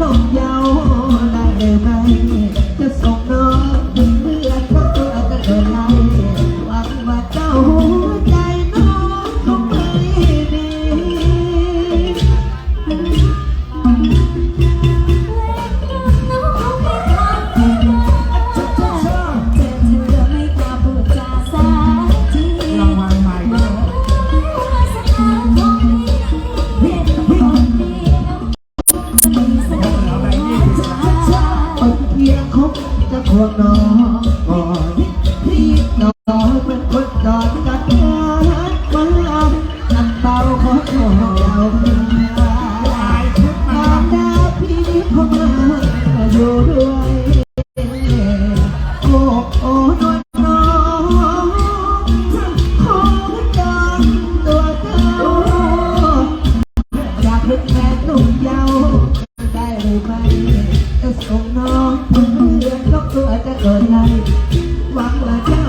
นกเยาได้หรือไม่ องเพื่อนก็เพื่อจะเกิดไรหวังว่าเจ้า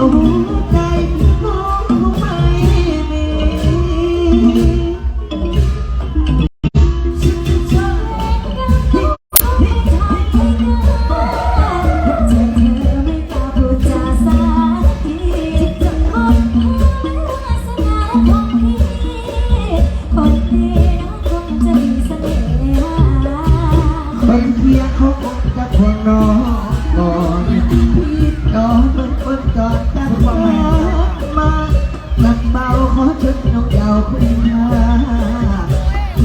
คุณมา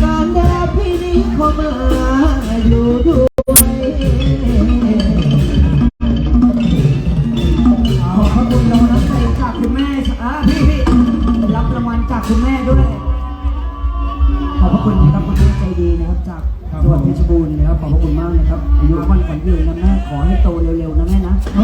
การแด่พี่นี้เข้ามาอยู่ด้วยขอบพระคุณรางวัลน้ำใจจากคุณแม่อ่าพี่พี่รับรางวัลจากคุณแม่ด้วย ขอบพระคุณนะครับคุณแม่ใจดีนะครับจากจังหวัดเพชรบูรณ์นะครับขอบพระคุณมากนะครับอายุวันขวัญยืนนะแม่ขอให้โตเร็วๆนะแม่นะเฮ้ย